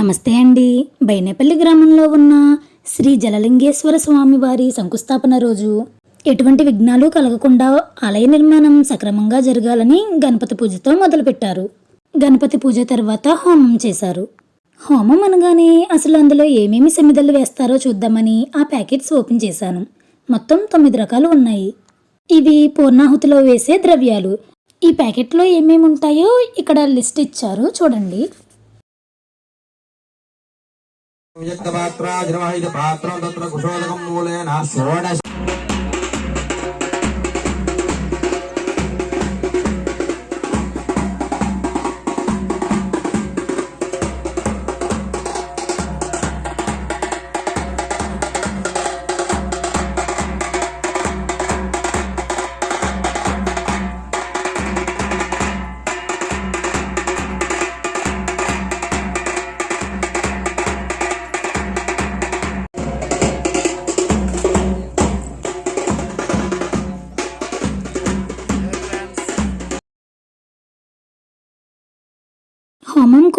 నమస్తే అండి. బైనేపల్లి గ్రామంలో ఉన్న శ్రీ జలలింగేశ్వర స్వామి వారి శంకుస్థాపన రోజు. ఎటువంటి విఘ్నాలు కలగకుండా ఆలయ నిర్మాణం సక్రమంగా జరగాలని గణపతి పూజతో మొదలుపెట్టారు. గణపతి పూజ తర్వాత హోమం చేశారు. హోమం అనగానే అసలు అందులో ఏమేమి సమిదలు వేస్తారో చూద్దామని ఆ ప్యాకెట్స్ ఓపెన్ చేశాను. మొత్తం తొమ్మిది రకాలు ఉన్నాయి. ఇవి పూర్ణాహుతిలో వేసే ద్రవ్యాలు. ఈ ప్యాకెట్లో ఏమేమి ఉంటాయో ఇక్కడ లిస్ట్ ఇచ్చారు చూడండి. వ్యక్తపాత్రాజనమः ఇది పాత్రం తత్ర కుశోదకం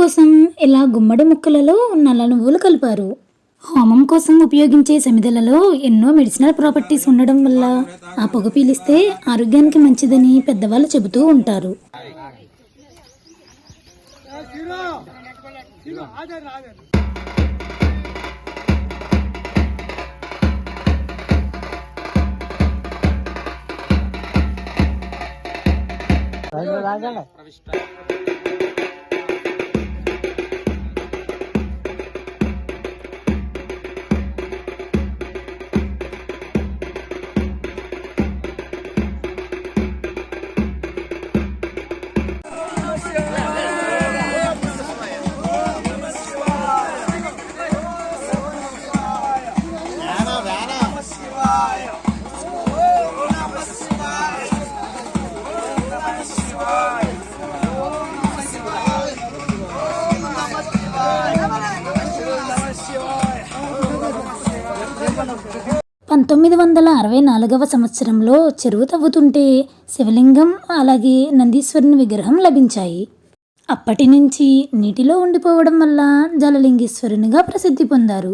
కోసం ఇలా గుమ్మడి ముక్కలలో నల్ల నువ్వులు కలిపారు. హోమం కోసం ఉపయోగించే సమిదలలో ఎన్నో మెడిసినల్ ప్రాపర్టీస్ ఉండడం వల్ల ఆ పొగ పీలిస్తే ఆరోగ్యానికి మంచిదని పెద్దవాళ్ళు చెబుతూ ఉంటారు. పంతొమ్మిది వందల అరవై నాలుగవ సంవత్సరంలో చెరువు తవ్వుతుంటే శివలింగం అలాగే నందీశ్వరుని విగ్రహం లభించాయి. అప్పటి నుంచి నీటిలో ఉండిపోవడం వల్ల జలలింగేశ్వరునిగా ప్రసిద్ధి పొందారు.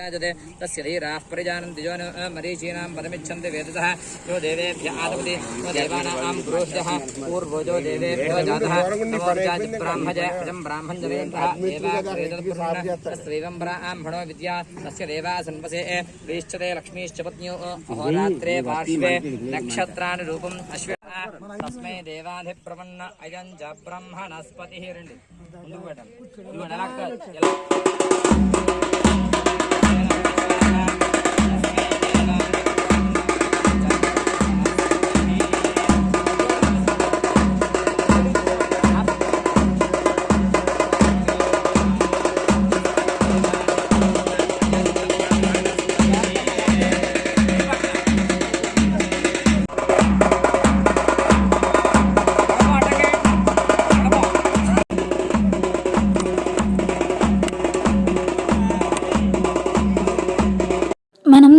जायते तस्य धीराः परिजानन्ति यो न मरीचीनां पदमिच्छन्ति वेदसः यो देवेभ्य आदपति यो देवानां पुरोहितः पूर्वो यो देवेभ्यो जातः नमोर्जातिब्राह्मज अजं ब्राह्मञ्जवेन्द्रः देवाग्रेदपुरुषस्त्रीवं ब्राह्मणो विद्या तस्य देवा सन्वसे प्रीश्चते लक्ष्मीश्च पत्न्यो अहोरात्रे पार्श्वे नक्षत्राणि रूपम् अश्व తస్మై దేవాధిప్రపన్న అయం చ బ్రహ్మణస్పతి రండి ముందుకు పెట్టండి ఇదిగోండి Bye.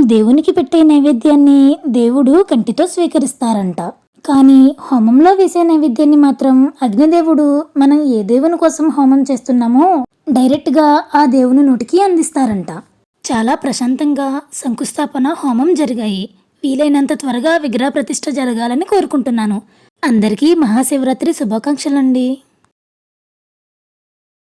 దేవునికి పెట్టే నైవేద్యాన్ని దేవుడు కంటితో స్వీకరిస్తారంట. కానీ హోమంలో వేసే నైవేద్యాన్ని మాత్రం అగ్నిదేవుడు మనం ఏ దేవుని కోసం హోమం చేస్తున్నామో డైరెక్ట్గా ఆ దేవుని నోటికి అందిస్తారంట. చాలా ప్రశాంతంగా శంకుస్థాపన హోమం జరిగాయి. వీలైనంత త్వరగా విగ్రహ ప్రతిష్ట జరగాలని కోరుకుంటున్నాను. అందరికీ మహాశివరాత్రి శుభాకాంక్షలండి.